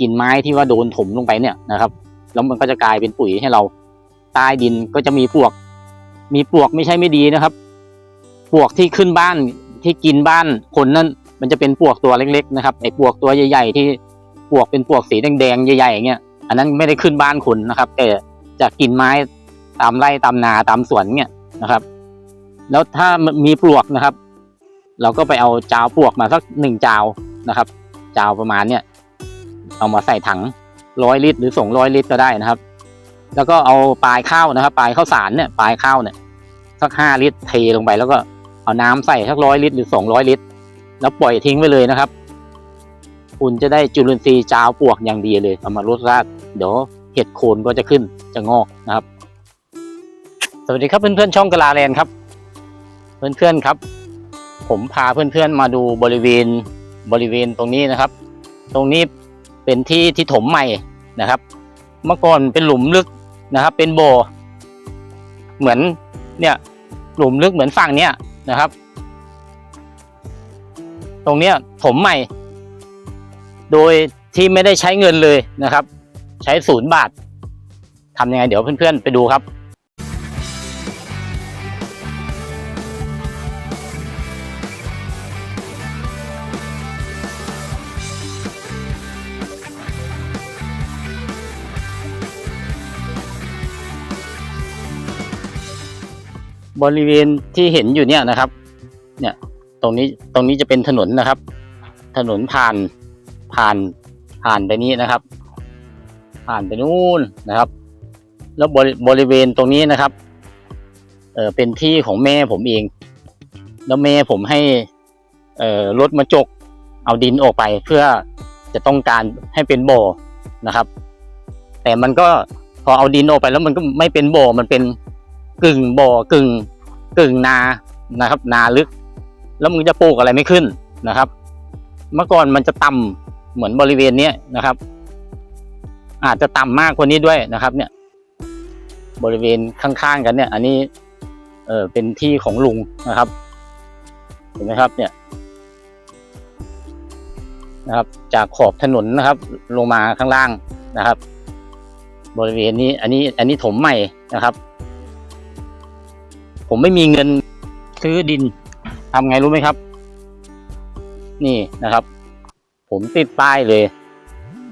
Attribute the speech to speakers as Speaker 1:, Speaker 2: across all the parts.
Speaker 1: กิ่งไม้ที่ว่าโดนถมลงไปเนี่ยนะครับ แล้วมันก็จะกลายเป็นปุ๋ยให้เราใต้ดินก็จะมีปลวก มีปลวกไม่ใช่ไม่ดีนะครับปลวกที่ขึ้นบ้านที่กินบ้านคนนั่นมันจะเป็นปลวกตัวเล็กๆนะครับไอ้ปลวกตัวใหญ่ ๆ ที่ปลวกเป็นปลวกสีแดงๆใหญ่ๆอย่างเงี้ยอันนั้นไม่ได้ขึ้นบ้านคนนะครับแต่จะกินไม้ตามไร่ตามนาตามสวนเนี่ยนะครับ แล้วถ้ามีปลวกนะครับ เราก็ไปเอาจาวปลวกมาสักหนึ่งจาวนะครับ จาวประมาณเนี่ย เอามาใส่ถังร้อยลิตรหรือสองร้อยลิตรก็ได้นะครับ แล้วก็เอาปลายข้าวนะครับ ปลายข้าวสารเนี่ยปลายข้าวเนี่ยสักห้าลิตรเทลงไปแล้วก็เอาน้ำใส่สักร้อยลิตรหรือสองร้อยลิตร แล้วปล่อยทิ้งไว้เลยนะครับ คุณจะได้จุลินทรีย์จาวปลวกอย่างดีเลยเอามาลดรากเดี๋ยวเห็ดโคนก็จะขึ้นจะงอกนะครับ สวัสดีครับเพื่อนๆช่องกะลาแลนครับ เพื่อนๆครับ ผมพาเพื่อนๆมาดูบริเวณบริเวณตรงนี้นะครับ ตรงนี้ เป็นที่ที่ถมใหม่นะครับ เมื่อก่อนเป็นหลุมลึกนะครับ เป็นโบเหมือนเนี่ยหลุมลึกเหมือนฝั่งเนี้ยนะครับ ตรงเนี้ยถมใหม่ โดยที่ไม่ได้ใช้เงินเลยนะครับ ใช้ศูนย์บาททำยังไง เดี๋ยวเพื่อนๆไปดูครับ บริเวณที่เห็นอยู่เนี่ยนะครับ เนี่ยตรงนี้ตรงนี้จะเป็นถนนนะครับ ถนนผ่านผ่านผ่านไปนี้นะครับ ผ่านไปนู่นนะครับ แล้วบริบริเวณตรงนี้นะครับเออเป็นที่ของแม่ผมเอง แล้วแม่ผมให้เอ่อรถมาจก เอาดินออกไปเพื่อจะต้องการให้เป็นบ่อนะครับ แต่มันก็พอเอาดินออกไปแล้วมันก็ไม่เป็นบ่อมันเป็น กึ่งบ่อกึ่งกึ่งนานะครับ นาลึก แล้วมึงจะปลูกอะไรไม่ขึ้นนะครับ เมื่อก่อนมันจะต่ำเหมือนบริเวณเนี้ยนะครับ อาจจะต่ำมากกว่านี้ด้วยนะครับ เนี่ย บริเวณข้างๆกันเนี่ย อันนี้ เออเป็นที่ของลุงนะครับ เห็นไหมครับ เนี่ยนะครับ จากขอบถนนนะครับ ลงมาข้างล่างนะครับ บริเวณนี้ อันนี้ อันนี้ถมใหม่นะครับ ผมไม่มีเงินซื้อดินทำไงรู้ไหมครับ นี่นะครับ ผมติดป้ายเลย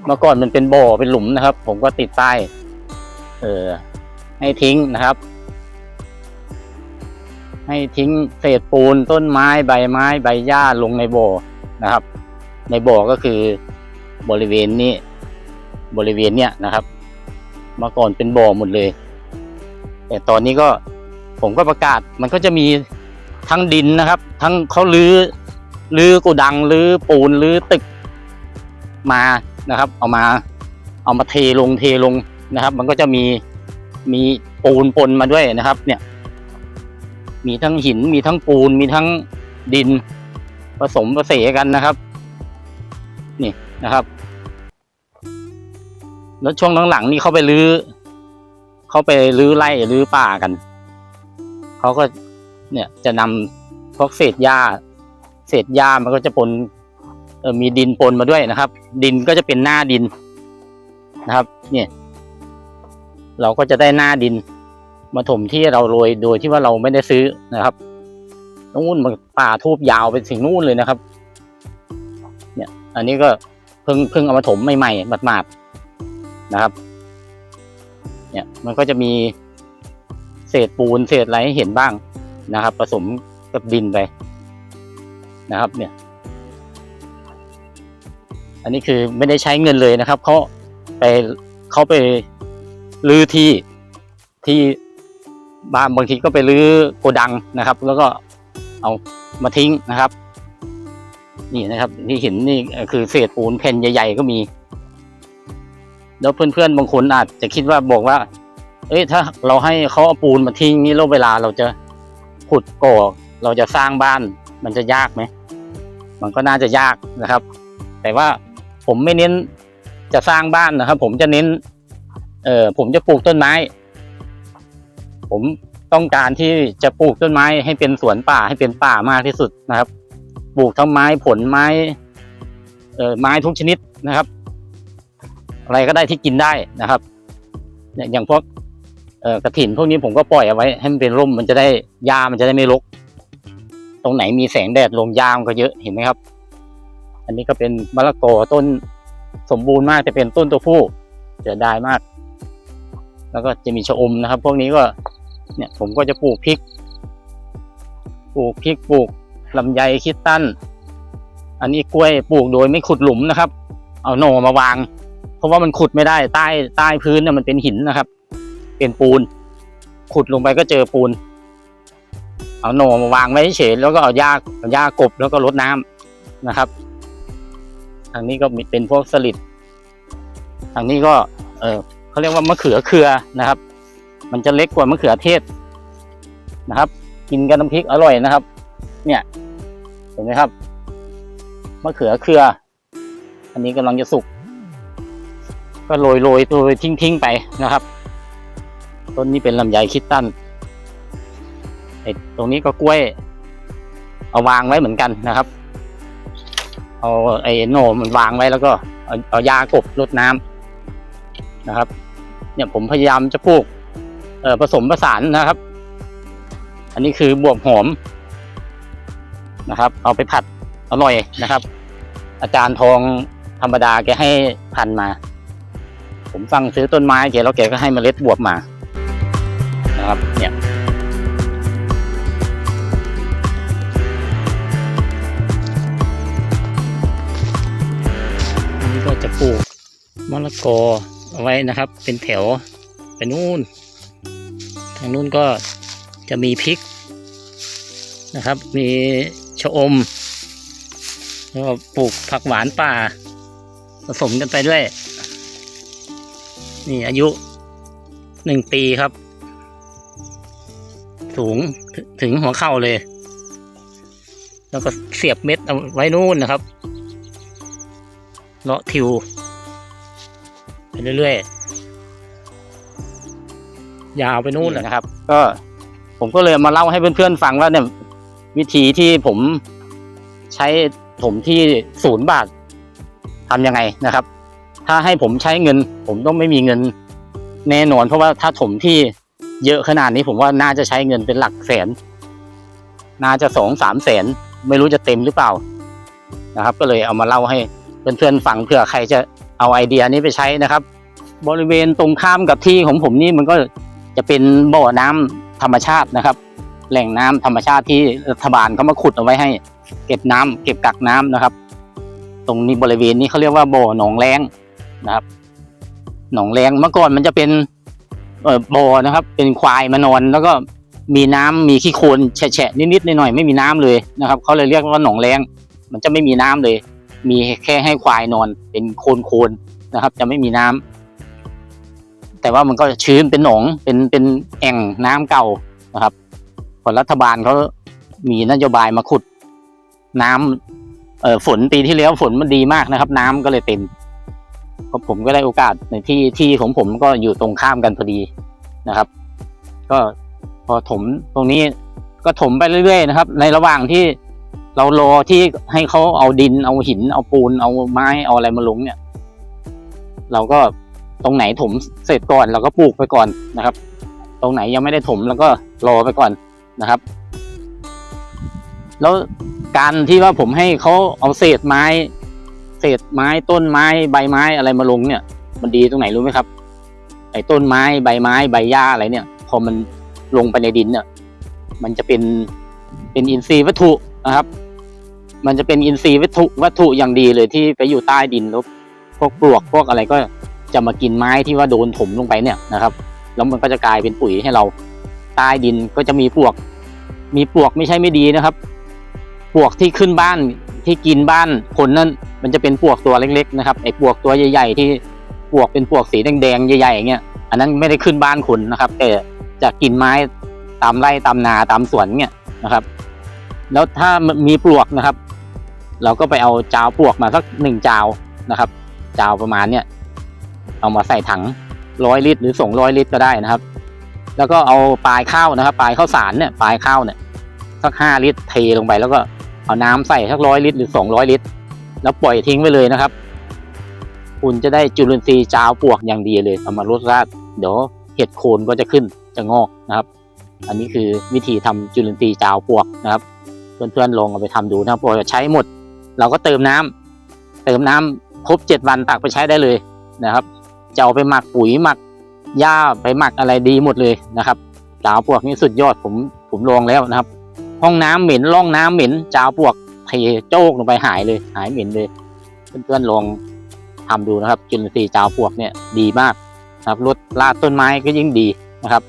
Speaker 1: เมื่อก่อนมันเป็นบ่อเป็นหลุมนะครับ ผมก็ติดป้าย เออ ให้ทิ้งนะครับ ให้ทิ้งเศษปูนต้นไม้ใบไม้ใบหญ้าลงในบ่อนะครับ ในบ่อก็คือบริเวณนี้ บริเวณเนี้ยนะครับ เมื่อก่อนเป็นบ่อหมดเลย แต่ตอนนี้ก็ ผมก็ประกาศมันก็จะมีทั้งดินนะครับ ทั้งเขาลื้อลื้อกูดังลื้อปูนลื้อตึกมานะครับ เอามาเอามาเทลงเทลงนะครับ มันก็จะมีมีปูนปนมาด้วยนะครับ เนี่ย มีทั้งหินมีทั้งปูนมีทั้งดิน ผสมผสานกันนะครับ นี่นะครับ แล้วช่วงหลังๆนี่เขาไปลื้อเขาไปลื้อไร่ลื้อป่ากัน เขาก็เนี่ยจะนำพวกเศษหญ้า เศษหญ้ามันก็จะปนมีดินปนมาด้วยนะครับ ดินก็จะเป็นหน้าดินนะครับ เนี่ย เราก็จะได้หน้าดิน มาถมที่เราโรยโดยที่ว่าเราไม่ได้ซื้อนะครับนู่นป่าทูบยาวไปถึงนู่นเลยนะครับ เนี่ย อันนี้ก็เพิ่งเพิ่งเอามาถมใหม่ๆหมาดๆนะครับ เนี่ยมันก็จะมี เศษปูนเศษอะไรให้เห็นบ้างนะครับ ผสมกับดินไปนะครับ เนี่ย อันนี้คือไม่ได้ใช้เงินเลยนะครับเขาไปเขาไปลื้อที่ที่บ้านบางทีก็ไปลื้อโกดังนะครับ แล้วก็เอามาทิ้งนะครับ นี่นะครับ ที่เห็นนี่คือเศษปูนแผ่นใหญ่ ๆ ก็มี แล้วเพื่อนๆบางคนอาจจะคิดว่าบอกว่า เอ้ยถ้าเราให้เขาเอาปูนมาทิ้งนี่แล้วเวลาเราจะขุดก่อเราจะสร้างบ้าน มันจะยากไหมมันก็น่าจะยากนะครับ แต่ว่าผมไม่เน้นจะสร้างบ้านนะครับ ผมจะเน้น เออผมจะปลูกต้นไม้ ผมต้องการที่จะปลูกต้นไม้ให้เป็นสวนป่าให้เป็นป่ามากที่สุดนะครับ ปลูกทั้งไม้ผลไม้ เอ่อไม้ทุกชนิดนะครับ อะไรก็ได้ที่กินได้นะครับเนี่ยอย่างพวก กระถินพวกนี้ผมก็ปล่อยเอาไว้ให้มันเป็นร่มมันจะได้หญ้ามันจะได้ไม่รกตรงไหนมีแสงแดดลมหญ้ามันก็เยอะเห็นไหมครับ อันนี้ก็เป็นมะละกอต้นสมบูรณ์มากจะเป็นต้นตัวผู้เสียดายมาก แล้วก็จะมีชะอมนะครับ พวกนี้ก็เนี่ยผมก็จะปลูกพริก ปลูกพริกปลูกลำไยคิดตั้น อันนี้กล้วยปลูกโดยไม่ขุดหลุมนะครับ เอาโหน่มาวาง เพราะว่ามันขุดไม่ได้ใต้ใต้พื้นเนี่ยมันเป็นหินนะครับ เป็นปูน ขุดลงไปก็เจอปูน เอาโหนมาวางไว้เฉยแล้วก็เอาหญ้าหญ้ากบแล้วก็รดน้ำนะครับทางนี้ก็เป็นพวกสลิดทางนี้ก็ เออเขาเรียกว่ามะเขือเครือนะครับ มันจะเล็กกว่ามะเขือเทศนะครับ กินกับน้ำพริกอร่อยนะครับ เนี่ย เห็นไหมครับมะเขือเครือ อันนี้กำลังจะสุก ก็โรยโรยตัวทิ้งทิ้งๆไปนะครับ ต้นนี้เป็นลำไยคิดตันไอ้ตรงนี้ก็กล้วย เอาวางไว้เหมือนกันนะครับ เอาไอ้โหนมันวางไว้แล้วก็เอาเอายากบรดน้ำนะครับ เนี่ยผมพยายามจะปลูกเออผสมผสานนะครับ อันนี้คือบวบหอมนะครับ เอาไปผัดอร่อยนะครับ อาจารย์ทองธรรมดาแกให้พันมา ผมสั่งซื้อต้นไม้แกแล้วแกก็ให้เมล็ดบวบมา นะครับ เนี่ยนนี้ก็จะปลูกมะละกอเอาไว้นะครับ เป็นแถวไปนู่น ทางนู้นก็จะมีพริกนะครับ มีชะอม แล้วก็ปลูกผักหวานป่า ผสมกันไปด้วย นี่อายุหนึ่งปีครับ สูงถึงหัวเข่าเลย แล้วก็เสียบเม็ดเอาไว้นู่นนะครับ เลาะทิว ไปเรื่อยๆ ยาวไปนู่นเลยนะครับ ก็ผมก็เลยมาเล่าให้เพื่อนๆฟังว่าเนี่ย วิธีที่ผมใช้ถมที่ศูนย์บาททำยังไงนะครับ ถ้าให้ผมใช้เงิน ผมต้องไม่มีเงินแน่นอน เพราะว่าถ้าถมที่ เยอะขนาดนี้ผมว่าน่าจะใช้เงินเป็นหลักแสน น่าจะสองสามแสน ไม่รู้จะเต็มหรือเปล่านะครับ ก็เลยเอามาเล่าให้เพื่อนๆฟังเผื่อใครจะเอาไอเดียนี้ไปใช้นะครับ บริเวณตรงข้ามกับที่ของผมนี่มันก็จะเป็นบ่อน้ำธรรมชาตินะครับ แหล่งน้ำธรรมชาติที่รัฐบาลเขามาขุดเอาไว้ให้ เก็บน้ำเก็บกักน้ำนะครับ ตรงนี้บริเวณนี้เขาเรียกว่าบ่อหนองแรงนะครับ หนองแรงเมื่อก่อนมันจะเป็น บ่อนะครับ เป็นควายมานอน แล้วก็มีน้ำมีขี้โคลนแฉะนิดๆหน่อยๆไม่มีน้ำเลยนะครับเขาเลยเรียกว่าหนองแรงมันจะไม่มีน้ำเลย มีแค่ให้ควายนอนเป็นโคลนๆนะครับ จะไม่มีน้ำแต่ว่ามันก็ชื้นเป็นหนองเป็นเป็นแอ่งน้ำเก่านะครับพอรัฐบาลเขามีนโยบายมาขุดน้ำเออฝนปีที่แล้วฝนมันดีมากนะครับ น้ำก็เลยเต็ม ก็ผมก็ได้โอกาสในที่ที่ของผมก็อยู่ตรงข้ามกันพอดีนะครับ ก็พอถมตรงนี้ก็ถมไปเรื่อยๆนะครับ ในระหว่างที่เรารอที่ให้เขาเอาดินเอาหิน เอาปูน เอาไม้เอาอะไรมาลงเนี่ย เราก็ตรงไหนถมเสร็จก่อนเราก็ปลูกไปก่อนนะครับ ตรงไหนยังไม่ได้ถมเราก็รอไปก่อนนะครับ แล้วการที่ว่าผมให้เขาเอาเศษไม้ เศษไม้ต้นไม้ใบไม้อะไรมาลงเนี่ย มันดีตรงไหนรู้ไหมครับ ไอ้ต้นไม้ใบไม้ใบหญ้าอะไรเนี่ย พอมันลงไปในดินเนี่ย มันจะเป็นเป็นอินทรีย์วัตถุนะครับ มันจะเป็นอินทรีย์วัตถุวัตถุอย่างดีเลยที่ไปอยู่ใต้ดินแล้วพวกปลวกพวกอะไรก็จะมากินไม้ที่ว่าโดนถมลงไปเนี่ยนะครับ แล้วมันก็จะกลายเป็นปุ๋ยให้เราใต้ดินก็จะมีปลวก มีปลวกไม่ใช่ไม่ดีนะครับ ปลวกที่ขึ้นบ้านที่กินบ้านคนนั่น มันจะเป็นปลวกตัวเล็กๆนะครับไอ้ปลวกตัวใหญ่ ๆ ที่ปลวกเป็นปลวกสีแดงๆใหญ่ๆอย่างเงี้ยอันนั้นไม่ได้ขึ้นบ้านคนนะครับ แต่จะกินไม้ตามไร่ตามนาตามสวนเนี่ยนะครับ แล้วถ้ามีปลวกนะครับ เราก็ไปเอาจาวปลวกมาสักหนึ่งจาวนะครับ จาวประมาณเนี่ยเอามาใส่ถังร้อยลิตรหรือสองร้อยลิตรก็ได้นะครับ แล้วก็เอาปลายข้าวนะครับ ปลายข้าวสารเนี่ยปลายข้าวเนี่ยสักห้าลิตรเทลงไปแล้วก็เอาน้ำใส่สักร้อยลิตรหรือสองร้อยลิตร แล้วปล่อยทิ้งไว้เลยนะครับ คุณจะได้จุลินทรีย์จาวปวกอย่างดีเลยเอามาลดราดเดี๋ยวเห็ดโคนก็จะขึ้นจะงอกนะครับ อันนี้คือวิธีทำจุลินทรีย์จาวปวกนะครับ เพื่อนๆลองเอาไปทำดูนะครับพอใช้หมด เราก็เติมน้ำเติมน้ำครบเจ็ดวันตักไปใช้ได้เลยนะครับจะเอาไปหมักปุ๋ยหมักหญ้าไปหมักอะไรดีหมดเลยนะครับจาวปวกนี่สุดยอดผมผมลองแล้วนะครับ ห้องน้ำเหม็นร่องน้ำเหม็นจาวปวก เทโจกลงไปหายเลยหายเหม็นเลย เพื่อนๆลองทำดูนะครับ จุลินทรีย์จาวพวกเนี่ยดีมากนะครับลดลาต้นไม้ก็ยิ่งดีนะครับ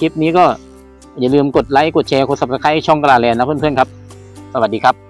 Speaker 1: คลิปนี้ก็อย่าลืมกดไลค์กดแชร์กด subscribe ช่องกระลาแลนนะเพื่อนๆครับ สวัสดีครับ